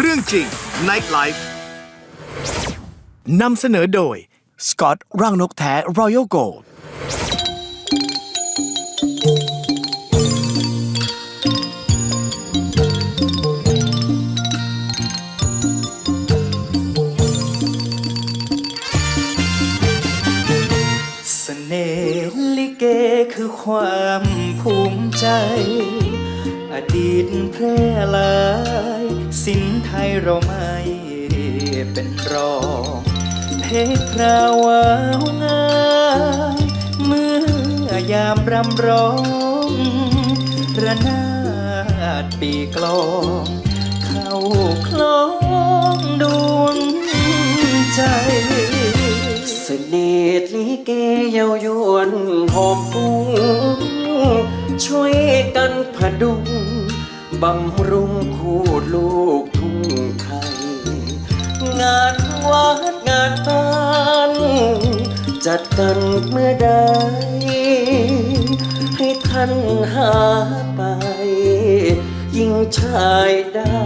เรื่องจริง Night Life นำเสนอโดยสกอตร่างนกแท้ Royal Gold เสน่ห์ลิเกคือความภูมิใจ อดีตแพร่หลาย สินไทยเราไม่เป็นรองเพลงพราวาวงามเมื่อยามรำร้องระนาดปีกลองเข้าคล้องดวงใจเสน่ห์ลิเกเยาวยวนหอมปุ้งช่วยกันพดุง บำรุงคูดลูกทุ่งไทย งานวัดงานบ้านจัดกันเมื่อใด ให้ท่านหาไป ยิ่งชายได้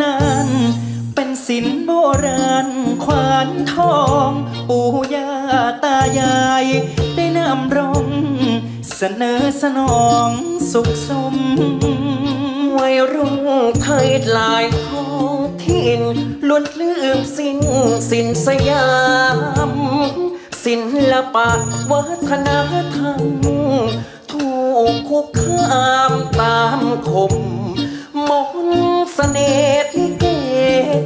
นานเป็นศิลป์โบราณควานทอง ปู่ย่าตายาย ได้นำร้องเสนอสนองสุขสม วัยรุ่งไทยหลายท้องถิ่นล้วนลืมสิ้นสิ้นสยาม ศิลปะวัฒนธรรม ถูกคุกคามตามคมมน เสน่ห์ที่เก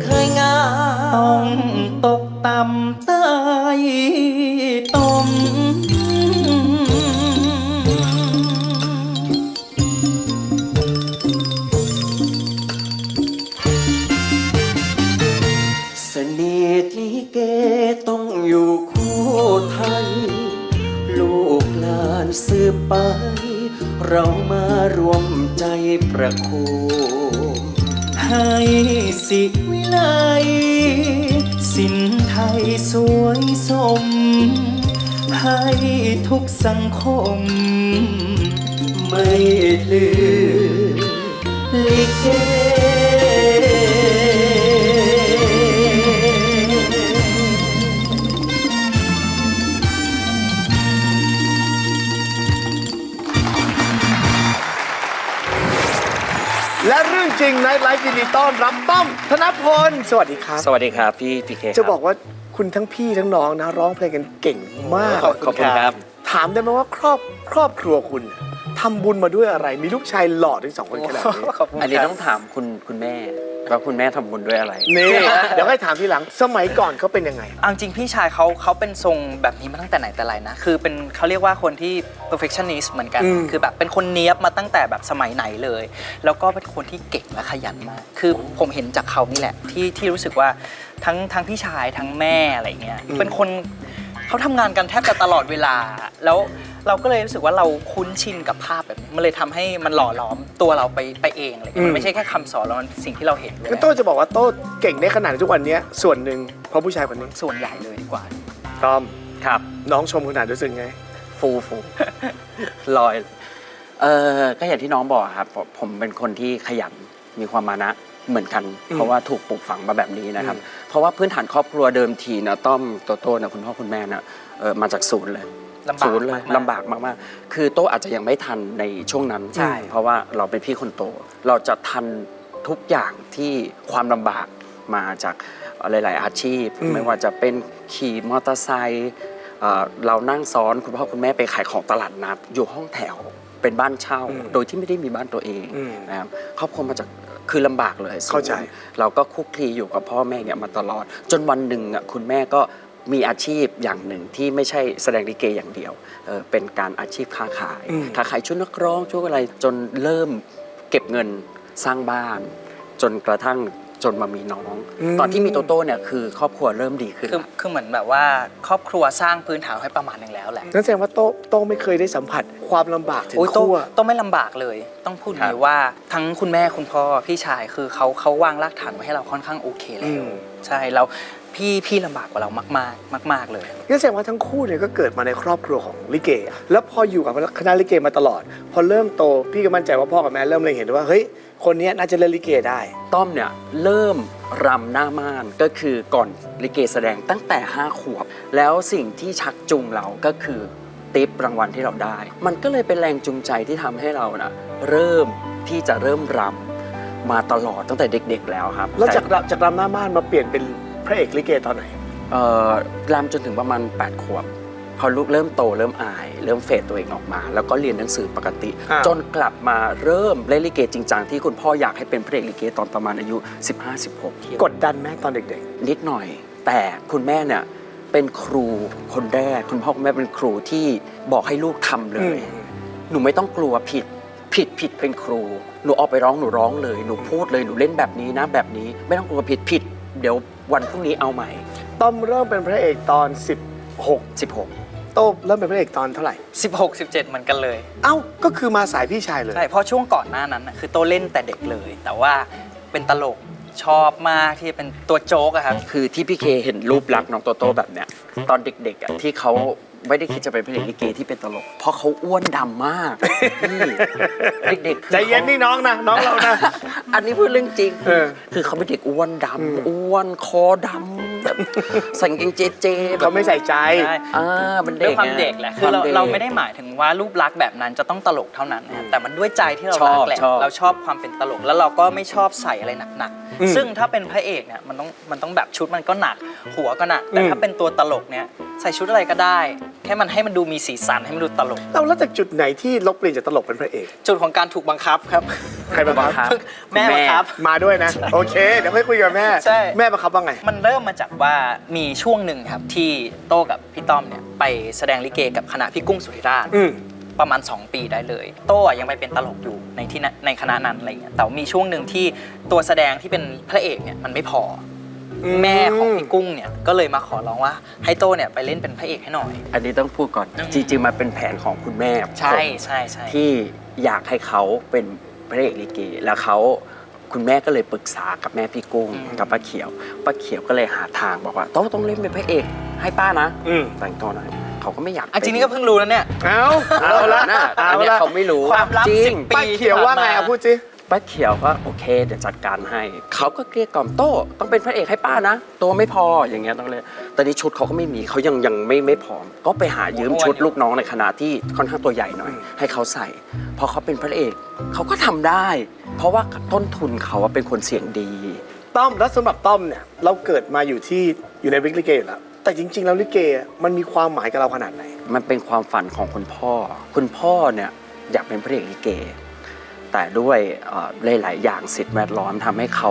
เคยงาต้องตกต่ำใต้ตมเสน่ห์ลิเกต้องอยู่คู่ไทย ลูกหลานสืบไป เรามารวมใจประโค ให้สิวิไลสินไทยสวยสม ให้ทุกสังคม ไม่ลืมลิเก และเรื่องจริง Night Life ยินดีต้อนรับต้อมธนพล สวัสดีครับ สวัสดีครับ พี่พีเคจะบอกว่าคุณทั้งพี่ทั้งน้องนะ ร้องเพลงกันเก่งมาก ขอบขอบคุณครับ ถามได้ไหมว่าครอบครอบครัวคุณทำบุญมาด้วยอะไร มีลูกชายหล่อถึงสองคนขนาดนี้ อันนี้ต้องถามคุณคุณแม่ว่าคุณแม่ทำบุญด้วยอะไร นี่ เดี๋ยวให้ถามทีหลัง สมัยก่อนเขาเป็นยังไง เอาจริงพี่ชายเขาเขาเป็นทรงแบบนี้มาตั้งแต่ไหนแต่ไรนะ คือเป็นเขาเรียกว่าคนที่ perfectionist เหมือนกัน อืม คือแบบเป็นคนเนี้ยบมาตั้งแต่แบบสมัยไหนเลย แล้วก็เป็นคนที่เก่งและขยันมาก คือผมเห็นจากเขานี่แหละที่ที่รู้สึกว่าทั้งทั้งพี่ชายทั้งแม่อะไรเงี้ย เป็นคนเขาทำงานกันแทบจะตลอดเวลา แล้ว เราก็เลยรู้สึกว่าเราคุ้นชินกับภาพแบบนี้มันเลยทำให้มันหล่อหลอมตัวเราไปไปเองอะไรเงี้ยอืมมันไม่ใช่แค่คำสอนแล้วมันสิ่งที่เราเห็นเลยก็โต้จะบอกว่าโต้เก่งได้ขนาดทุกวันนี้ส่วนหนึ่งเพราะผู้ชายคนนี้ส่วนใหญ่เลยดีกว่าต้อมครับ น้องชมขนาดรู้สึกไง ฟูฟูลอย เออก็อย่างที่น้องบอกครับผมผมเป็นคนที่ขยันมีความมานะเหมือนกันอืมเพราะว่าถูกปลูกฝังมาแบบนี้นะครับอืมเพราะว่าพื้นฐานครอบครัวเดิมทีนะต้อมโตโต้นะคุณพ่อคุณแม่นะเออมาจากศูนย์เลย ลำบากศูนย์เลยมากๆลำบากมากๆ คือโต้อาจจะยังไม่ทันในช่วงนั้นใช่ เพราะว่าเราเป็นพี่คนโต เราจะทันทุกอย่างที่ความลำบากมาจากหลาย ๆ อาชีพอืมไม่ว่าจะเป็นขี่มอเตอร์ไซค์เอ่อเรานั่งซ้อนคุณพ่อคุณแม่ไปขายของตลาดนัด อยู่ห้องแถวเป็นบ้านเช่าอืมโดยที่ไม่ได้มีบ้านตัวเองอืมนะครับครอบครัวมาจากคือลำบากเลย เข้าใจ เราก็คลุกคลีอยู่กับพ่อแม่เนี่ยมาตลอด จนวันหนึ่งอะคุณแม่ก็ มีอาชีพอย่างหนึ่งที่ไม่ใช่แสดงลิเกอย่างเดียวเออเป็นการอาชีพค้าขายอืมค้าขายชุดนักร้องชุดอะไรจนเริ่มเก็บเงินสร้างบ้าน จนกระทั่งจจนมามีน้องอืมตอนที่มีโตโต้เนี่ยคือครอบครัวเริ่มดีขึ้นคือคือเหมือนแบบว่าครอบครัวสร้างพื้นฐานให้ประมาณหนึ่งแล้วแหละนั่นแสดงว่าโต้โต้ไม่เคยได้สัมผัสความลำบากถึงโอ้ยต้องขั้วต้องไม่ลำบากเลย ต้องพูดอย่างนี้ว่าทั้งคุณแม่คุณพ่อพี่ชายคือเขาเขาวางรากฐานไว้ให้เราค่อนข้างโอเคแล้อืวมใช่แล้ว พี่พี่ลำบากกว่าเรามากๆ มาก ๆ เลยนั่นแสดงว่าทั้งคู่เนี่ยก็เกิดมาในครอบครัวของลิเกอะแล้วพออยู่กับคณะลิเกมาตลอด พอเริ่มโตพี่ก็มั่นใจว่าพ่อกับแม่เริ่มเลยเห็นว่าเฮ้ยคนเนี้ยน่าจะเล่นลิเกได้ ต้อมเนี่ยเริ่มรำหน้าม่านก็คือก่อนลิเกแสดงตั้งแต่ 5 ขวบ แล้วสิ่งที่ชักจูงเราก็คือติปรางวัลที่เราได้ มันก็เลยเป็นแรงจูงใจที่ทำให้เรานะเริ่มที่จะเริ่มรำมาตลอดตั้งแต่เด็ก ๆ แล้วครับแล้วจากต่จากรำหน้าม่านมาเปลี่ยนเป็น พระเอกลิเกตอนไหน เอ่อรำจนถึงประมาณ 8 ขวบ พอลูกเริ่มโตเริ่มอาย เริ่มเฟดตัวเองออกมา แล้วก็เรียนหนังสือปกติ อ่า จนกลับมาเริ่มเล่นลิเกจริงจังที่คุณพ่ออยากให้เป็นพระเอกลิเกตอนประมาณอายุ 15-16ที่กดดันไหมตอนเด็ก นิดหน่อย แต่คุณแม่เนี่ยเป็นครูคนแรก คุณพ่อคุณแม่เป็นครูที่บอกให้ลูกทำๆเลอืยมหนูไม่ต้องกลัวผิด ผิดผิดเป็นครู หนูออกไปร้องหนูร้องเลย หนูพูดเลยหนูเล่นแบบนี้นะแบบนี้ ไม่ต้องกลัวผิดผิด เดี๋ยว วันพรุ่งนี้เอาใหม่ ต้อมเริ่มเป็นพระเอกตอน 16 16 โต้เริ่มเป็นพระเอกตอนเท่าไหร่ 16 17 เหมือนกันเลย เอ้าก็คือมาสายพี่ชายเลย ใช่ เพราะช่วงก่อนหน้านั้นน่ะคือโตเล่นแต่เด็กเลย แต่ว่าเป็นตลกชอบมากที่เป็นตัวโจ๊กอะครับ คือที่พี่เคเห็นรูปลักษณ์น้องโตโต้แบบเนี้ยตอนเด็กๆอะที่เขา ไม่ได้คิดจะเป็นพระเอกลิเกที่เป็นตลก เพราะเขาอ้วนดำมากพี่เด็กๆคือใจเย็นนี่น้องนะน้องเรานะ อันนี้พูดเรื่องจริงเออคือเขาเป็นเด็กอ้วนดำอ้วนคอดำ แบบใส่กางเกงเจเจแบบ เขาไม่ใส่ใจ ใช่อ่าเป็นด้เด็วยกความเด็กแหละคือเราวด็ก เราไม่ได้หมายถึงว่ารูปลักษณ์แบบนั้นจะต้องตลกเท่านั้นนะแต่มันด้วยใจที่เราชอรับกแหละชอบเราชอบความเป็นตลกแล้วเราก็ไม่ชอบใส่อะไรหนักอืมๆซึ่งถ้าเป็นพระเอกเนี่ยมันต้องมันต้องแบบชุดมันก็หนัก หัวก็หนัก แต่อืม ถ้าเป็นตัวตลกเนี่ยใส่ชุดอะไรก็ได้ แค่มันให้มันดูมีสีสันให้มันดูตลก เราแล้วจากจุดไหนที่เราเปลี่ยนจากตลกเป็นพระเอก จุดของการถูกบังคับครับใครบังคับ แม่บังคับ มาด้วยนะ โอเค เดี๋ยวค่อยคุยกับแม่ ใช่ แม่บังคับว่าไง มันเริ่มมาจากว่ามีช่วงหนึ่งครับที่โต้กับพี่ต้อมเนี่ยไปแสดงลิเกกับคณะพี่กุ้งสุธิราช อืม ประมาณ 2 ปีได้เลย โต้อะยังไปเป็นตลกอยู่ในที่นั้นในคณะนั้นอะไรเงี้ยแต่ว่ามีช่วงหนึ่งที่ตัวแสดงที่เป็นพระเอกเนี่ยมันไม่พออม แม่ของพี่กุ้งเนี่ยก็เลยมาขอร้องว่าให้โต้เนี่ยไปเล่นเป็นพระเอกให้หน่อย อันนี้ต้องพูดก่อนอืมจริงๆ มันเป็นแผนของคุณแม่ใช่ใช่ใช่ที่อยากให้เขาเป็น พระเอกลิเกแล้วเขาคุณแม่ก็เลยปรึกษากับแม่พี่กุ้งกับป้าเขียวป้าเขียวก็เลยหาทางบอกว่าโต้ต้องเล่นเป็นพระเอกให้ป้านะอืม แต่งตัวหน่อยเขาก็ไม่อยากอะจริงนี่ก็เพิ่งรู้แล้วเนี่ย เอาเอาละนะอัเอานเนี้ยละเขาไม่รู้ความลับจริสิง บปี ป้าเขียวว่าไงเอาพูดสิ ป้าเขียวก็โอเค เดี๋ยวจัดการให้ เขาก็เกลี้ยกล่อมโต้ต้องเป็นพระเอกให้ป้านะ ตัวไม่พออย่างเงี้ยต้องเลยตอนนี้ชุดเขาก็ไม่มีเขายังยังไม่ไม่พร้อม ก็ไปหายืมชุดลูกน้องในคณะที่ค่อนข้างตัวใหญ่หน่อย ให้เขาใส่พอเขาเป็นพระเอกเขาก็ทำได้ เพราะว่าต้นทุนเขาอะเป็นคนเสียงดีต้อมแล้วสำหรับต้อมเนี่ยเราเกิดมาอยู่ที่อยู่ในวิกลิเกอยู่แล้วแต่จริง ๆ แล้วลิเกมันมีความหมายกับเราขนาดไหน มันเป็นความฝันของคุณพ่อ คุณพ่อเนี่ยอยากเป็นพระเอกลิเก แต่ด้วยเอ่อหลายๆอย่างสิทธิ์แวดล้อมทำให้เขา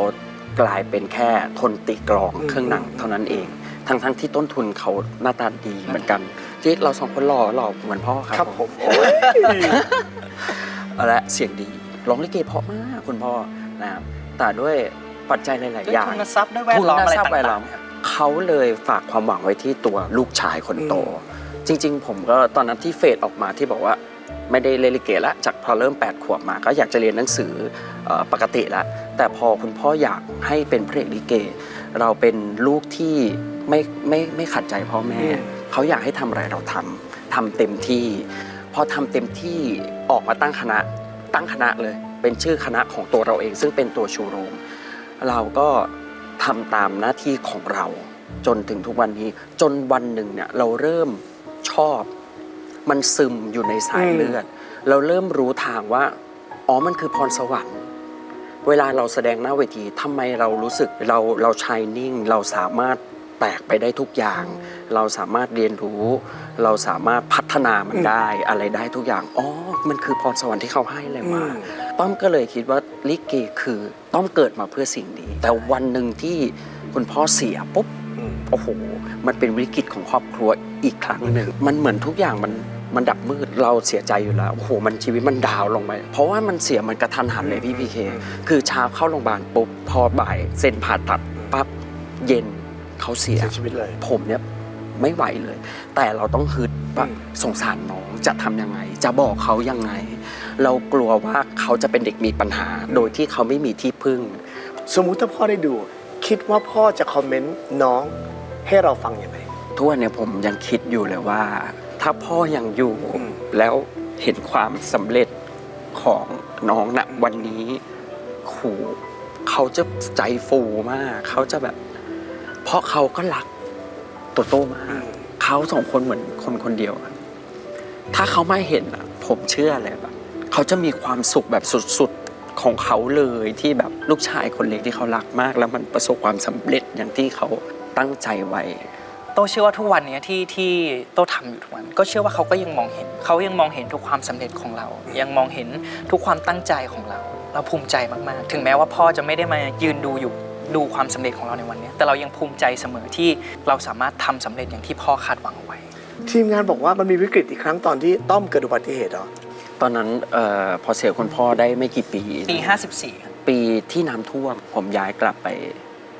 กลายเป็นแค่คนตีกลองอืมเครื่องหนังเท่านั้นเอง ทั้งทั้งๆที่ต้นทุนเขาหน้าตาดีเหมือนกัน ที่เราสองคนหล่อหล่อเหมือนพ่อครับครับผมโอ้ยและเสียงดีร้องลิเกเพราะมากคุณพ่อนะครับแต่ด้วยปัจจัยหลายด้วๆยอย่างทุนทรัพย์ด้วยแวดล้อมอะไรทุนทรัพย์แวดล้ต่าองมๆครับเขาเลยฝากความหวังไว้ที่ตัวลูกชายคนโต จริง ๆ ผมก็ตอนนั้นที่เฟดออกมาที่บอกว่า ไม่ได้เล่นลิเกแล้วจากพอเริ่ม 8 ขวบมา ก็อยากจะเรียนหนังสือเอ่อปกติแล้วแต่พอคุณพ่ออยากให้เป็นพระเอกลิเก เราเป็นลูกที่ไม่ไม่ไม่ขัดใจพ่อแม่อืมเขาอยากให้ทำอะไรเราทำทำเต็มที่พอทำเต็มที่ออกมาตั้งคณะตั้งคณะเลย เป็นชื่อคณะของตัวเราเอง ซึ่งเป็นตัวชูโรง เราก็ทำตามหน้าที่ของเรา จนถึงทุกวันนี้จนวันหนึ่งเนี่ยเราเริ่มชอบ มันซึมอยู่ในสายอืมเลือด เราเริ่มรู้ทางว่า อ๋อมันคือพรสวรรค์เวลาเราแสดงหน้าเวทีทำไมเรารู้สึกเราเราชายนิ่ง เราสามารถแตกไปได้ทุกอย่าง เราสามารถเรียนรู้ เราสามารถพัฒนามันได้อะไรได้ทุกอย่างอ๋อมันคือพรสวรรค์ที่เขาให้เลยมาอืมต้อมก็เลยคิดว่าลิเกคือต้อมเกิดมาเพื่อสิ่งนี้ แต่วันหนึ่งที่คุณพ่อเสียปุ๊บอืมโอ้โห มันเป็นวิกฤตของครอบครัวอีกครั้งหนึ่งมันเหมือนทุกอย่างมัน มันดับมืดเราเสียใจอยู่แล้วโอ้โหมันชีวิตมันดาวน์ลงไปเพราะว่ามันเสียมันกระทันหันเลยพี่พีเคคือเช้าเข้าโรงพยาบาลปุ๊บพอบ่ายเซ็นผ่าตัดปั๊บเย็นเขาเสียเสียชีวิตเลย ผมเนี่ยไม่ไหวเลย แต่เราต้องฮึดว่าอืมสงสารน้องจะทำยังไง จะบอกเขายังไง เรากลัวว่าเขาจะเป็นเด็กมีปัญหา โดยที่เขาไม่มีที่พึ่ง สมมุติถ้าพ่อได้ดู คิดว่าพ่อจะคอมเมนต์น้องให้เราฟังยังไง ทุกวันเนี่ยผมยังคิดอยู่เลยว่า ถ้าพ่อยังอยู่อืมแล้วเห็นความสำเร็จของน้องนะวันนี้ขู่เขาจะใจฟูมาก เขาจะแบบ เพราะเขาก็รักโตโต้มากเขาสองคนเหมือนคนคนเดียวกันถ้าเขาไม่เห็นอะ ผมเชื่อเลยแบบเขาจะมีความสุขแบบสุดๆของเขาเลยที่แบบลูกชายคนเล็กที่เขารักมาก แล้วมันประสบความสำเร็จอย่างที่เขาตั้งใจไว้ โตเชื่อว่าทุกวันเนี้ยที่ที่โตทำอยู่ทุกวัน ก็เชื่อว่าเขาก็ยังมองเห็น เขายังมองเห็นทุกความสำเร็จของเรา ยังมองเห็นทุกความตั้งใจของเรา เราภูมิใจมากๆ ถึงแม้ว่าพ่อจะไม่ได้มายืนดูอยู่ดูความสำเร็จของเราในวันเนี้ยแต่เรายังภูมิใจเสมอที่เราสามารถทำสำเร็จอย่างที่พ่อคาดหวังเอาไว้ ทีมงานบอกว่ามันมีวิกฤตอีกครั้งตอนที่ต้อมเกิดอุบัติเหตุเหรอ ตอนนั้นเออพอเสียคุณพ่อได้ไม่กี่ปี ปี 54ครับ ปีที่น้ำท่วม ผมย้ายกลับไป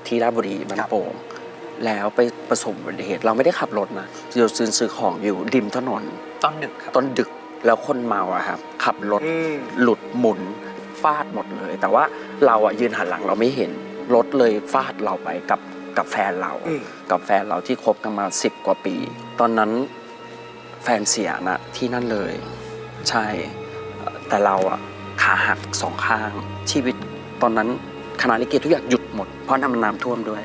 ที่ราชบุรีบ้านโป่ง แล้วไปประสบอุบัติเหตุ เราไม่ได้ขับรถนะเราซื้อซื้อของอยู่ริมถนนตอนดึกครับต้นดึกแล้วคนเมาอะครับ ขับรถอืม หลุดหมุนฟาดหมดเลย แต่ว่าเราอะยืนหันหลังเราไม่เห็นรถเลยฟาดเราไปกับกับแฟนเรา อืม กับแฟนเราที่คบกันมาสิบกว่าปี ตอนนั้นแฟนเสียนะที่นั่นเลย ใช่แต่เราอะขาหักสองข้างชีวิตตอนนั้นคณะลิเกทุกอย่างหยุดหมด เพราะน้ำน้ำท่วมด้วย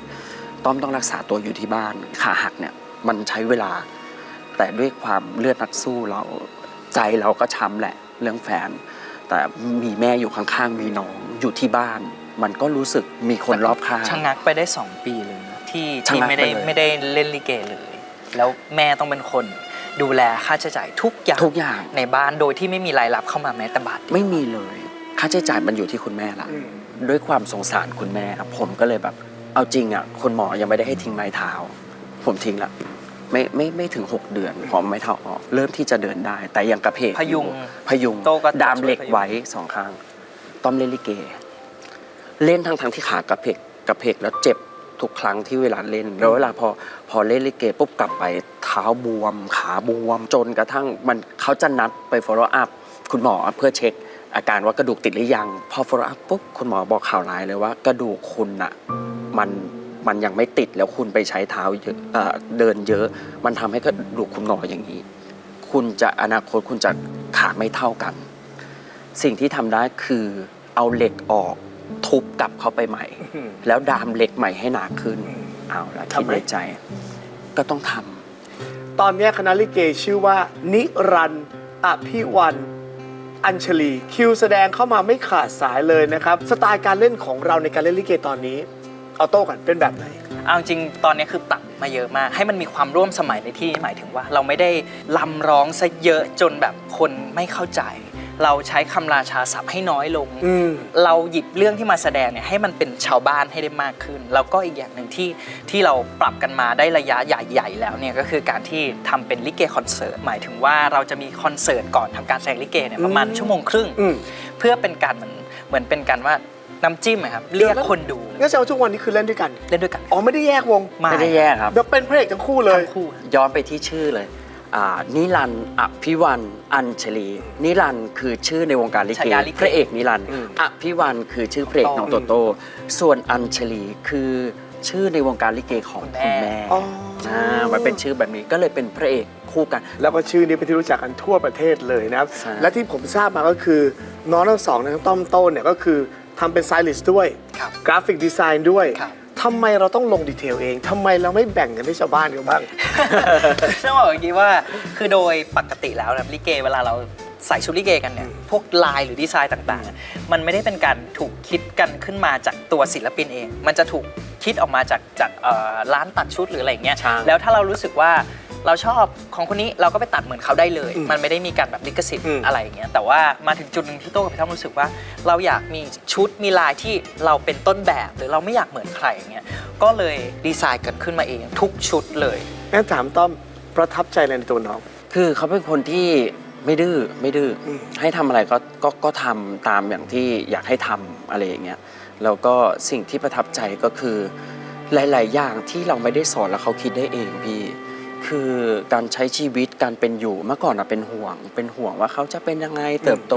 ต้อมต้องรักษาตัวอยู่ที่บ้านขาหักเนี่ยมันใช้เวลา แต่ด้วยความเลือดนักสู้เราใจเราก็ช้ำแหละเรื่องแฟน แต่มีแม่อยู่ข้างๆมีน้องอยู่ที่บ้าน มันก็รู้สึกมีคนรอบข้างชะงักไปได้ 2 ปีเลยนะที่ชะที่งักไม่ได้ไปเลยไม่ได้เล่นลิเกเลย แล้วแม่ต้องเป็นคนดูแลค่าใช้จ่ายทุกอย่างทุกอย่างในบ้านโดยที่ไม่มีรายรับเข้ามาแม้แต่บาทเดียวไม่มีเลย ค่าใช้จ่ายมันอยู่ที่คุณแม่ละอืมด้วยความสงสารคุณแม่ครับผมก็เลยแบบ เอาจริงอะคุณหมอยังไม่ได้ให้ทิ้งไม้เท้า ผมทิ้งละไม่ไม่ไม่ถึง 6 เดือนผมไม้เท้าออกเริ่มที่จะเดินได้ แต่ยังกระเพกพยุงพยุงโต้ก็ดามเหล็กช่วยพยุงไว้สองข้าง ต้อมเล่นลิเก เล่นทั้งทั้งที่ขากระเพกกระเพกแล้วเจ็บทุกครั้งที่เวลาเล่นแล้วเวลาพอพอเล่นลิเกปุ๊บกลับไปเท้าบวม ขาบวมจนกระทั่งมันเขาจะนัดไป follow up คุณหมอเพื่อเช็ค อาการว่ากระดูกติดหรือยัง พอ follow up ปุ๊บคุณหมอบอกข่าวร้ายเลยว่ากระดูกคุณอะ มันมันยังไม่ติดแล้วคุณไปใช้เท้าเยอะเอ่อเดินเยอะ มันทำให้กระดูกคุณหนออย่างนี้ คุณจะอนาคตคุณจะขาไม่เท่ากัน สิ่งที่ทำได้คือเอาเหล็กออกทุบกลับเข้าไปใหม่อืมแล้วดามเหล็กใหม่ให้หนาขึ้นอืมเอาละทำคิดไหมในใจ ก็ต้องทำตอนเนี้ยคณะลิเกชื่อว่า นิรันดร์อภิวันอัญชลีคิวแสดงเข้ามาไม่ขาดสายเลยนะครับ สไตล์การเล่นของเราในการเล่นลิเกตอนนี้ เอาโต้กันเป็นแบบไหน เอาจริงตอนนี้คือปรับมาเยอะมาก ให้มันมีความร่วมสมัยในที่นี้หมายถึงว่า เราไม่ได้ลำร้องซะเยอะจนแบบคนไม่เข้าใจ เราใช้คำราชาศัพท์ให้น้อยลง อืม เราหยิบเรื่องที่มาแสดงเนี่ยให้มันเป็นชาวบ้านให้ได้มากขึ้น แล้วก็อีกอย่างหนึ่งที่ที่เราปรับกันมาได้ระยะใหญ่ๆแล้วเนี่ยก็คือการที่ทำเป็นลิเกคอนเสิร์ตหมายถึงว่าเราจะมีคอนเสิร์ตก่อนทำการแสดงลิเกเนี่ยประมาณอืมชั่วโมงครึ่ง อืม เพื่อเป็นการเหมือนเหมือนเป็นการว่าน้ำจิ้มอะครับเรียกคนดูงั้นแสดงว่าทุกวันนี้คือเล่นด้วยกัน เล่นด้วยกัน อ๋อไม่ได้แยกวงไม่ได้แยกครับ เดี๋ยวเป็นพระเอกทั้งคู่เลย ทั้งคู่ ย้อนไปที่ชื่อเลยอ่า นิรันดร์อภิวันอัญชลี นิรันดร์คือชื่อในวงการลิเกฉายาลิเกพระเอกนิรันดร์อืมอภิวันคือชื่อพระเอกโตน้องโตโต้ส่วนอัญชลีคือชื่อในวงการลิเกของคุคุณณแม่ แม่อ๋ออ่ามันเป็นชื่อแบบนี้ก็เลยเป็นพระเอกคู่กัน แล้วก็ชื่อนี้เป็นที่รู้จักกันทั่วประเทศเลยนะครับ ใช่ และที่ผมทราบมาก็คือน้องทั้งสองนะทั้งต้อมโต้นเนี่ยก็คือทำเป็นไซลิสต์ด้วย ครับกราฟิกดีไซน์ด้วย ครับ ทำไมเราต้องลงดีเทลเองทำไมเราไม่แบ่งกันให้ชาวบ้านเขาบ้าง ต้องบอกอย่างนี้ว่าคือโดยปกติแล้วนะลิเกเวลาเราใส่ชุดลิเกกันเนี่ยพวกลายหรือดีไซน์ต่างๆ มันไม่ได้เป็นการถูกคิดกันขึ้นมาจากตัวศิลปินเอง มันจะถูกคิดออกมาจากจากเอ่อร้านตัดชุดหรืออะไรอย่างเงี้ยใช่แล้วถ้าเรารู้สึกว่า เราชอบของคนนี้เราก็ไปตัดเหมือนเขาได้เลยอืมมันไม่ได้มีการแบบลิขสิทธิ์อืมอะไรอย่างเงี้ยแต่ว่ามาถึงจุดหนึ่งที่โต้กับพี่ท่อมรู้สึกว่า เราอยากมีชุดมีลายที่เราเป็นต้นแบบหรือเราไม่อยากเหมือนใครอย่างเงี้ยก็เลยดีไซน์กันขึ้นมาเองทุกชุดเลยงั้นถามต้อมประทับใจอะไรในตัวน้อง คือเขาเป็นคนที่ไม่ดื้อไม่ดื้ออมให้ทำอะไรก็ก็ก็ทำตามอย่างที่อยากให้ทำอะไรอย่างเงี้ยแล้วก็สิ่งที่ประทับใจก็คือหลาย ๆ อย่างที่เราไม่ได้สอนแล้วเขาคิดได้เองพี่ คือการใช้ชีวิตการเป็นอยู่เมื่อก่อนอะเป็นห่วง เป็นห่วงว่าเขาจะเป็นยังไงเติบโต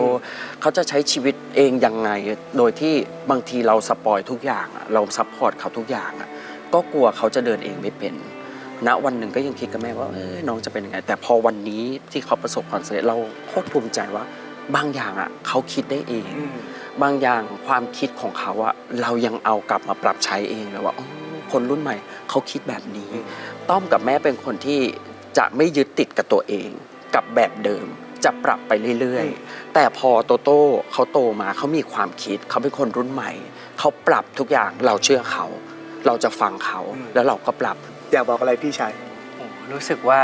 เขาจะใช้ชีวิตเองยังไง โดยที่บางทีเราสปอยทุกอย่างอะเราซัพพอร์ตเขาทุกอย่างอะก็กลัวเขาจะเดินเองไม่เป็นณวันหนึ่งก็ยังคิดกับแม่ว่าเอ้ยน้องจะเป็นยังไง แต่พอวันนี้ที่เขาประสบความสำเร็จเราโคตรภูมิใจว่า บางอย่างอะเขาคิดได้เองอืมบางอย่างความคิดของเขาอะเรายังเอากลับมาปรับใช้เองเลยว่าอ๋อ คนรุ่นใหม่เขาคิดแบบนี้ ต้อมกับแม่เป็นคนที่จะไม่ยึดติดกับตัวเอง กับแบบเดิมจะปรับไปเรื่อยๆ แต่พอโตโต้เขาโตมาเขามีความคิดเขาเป็นคนรุ่นใหม่ เขาปรับทุกอย่างเราเชื่อเขา เราจะฟังเขาอืมแล้วเราก็ปรับ อยากบอกอะไรพี่ชายโอ้รู้สึกว่า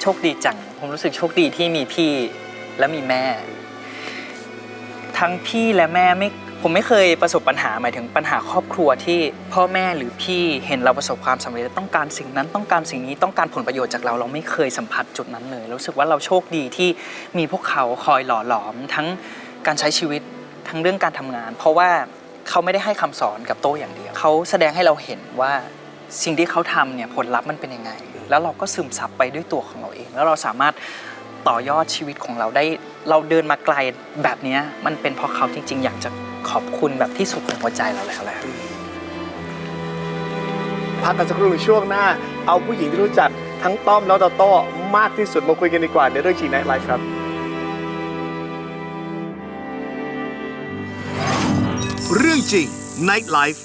โชคดีจัง ผมรู้สึกโชคดีที่มีพี่และมีแม่ ทั้งพี่และแม่ไม่ ผมไม่เคยประสบปัญหาหมายถึงปัญหาครอบครัวที่พ่อแม่หรือพี่เห็นเราประสบความสำเร็จต้องการสิ่งนั้นต้องการสิ่งนี้ต้องการผลประโยชน์จากเราเราไม่เคยสัมผัสจุดนั้นเลย รู้สึกว่าเราโชคดีที่มีพวกเขาคอยหล่อหลอม ทั้งการใช้ชีวิตทั้งเรื่องการทำงาน เพราะว่าเขาไม่ได้ให้คำสอนกับโต้อย่างเดียวเขาแสดงให้เราเห็นว่าสิ่งที่เขาทำเนี่ยผลลัพธ์มันเป็นยังไง แล้วเราก็ซึมซับไปด้วยตัวของเราเอง แล้วเราสามารถต่อยอดชีวิตของเราได้ เราเดินมาไกลแบบนี้มันเป็นเพราะเขาจริง ๆ อยากจะ ขอบคุณแบบที่สุดของหัวใจเราแล้วแหละพักกันสักครู่ช่วงหน้า เอาผู้หญิงที่รู้จักทั้งต้อมแล้วโตโต้มากที่สุดมาคุยกันดีกว่าในเรื่องจริงในไลฟ์ครับ เรื่องจริง Night Life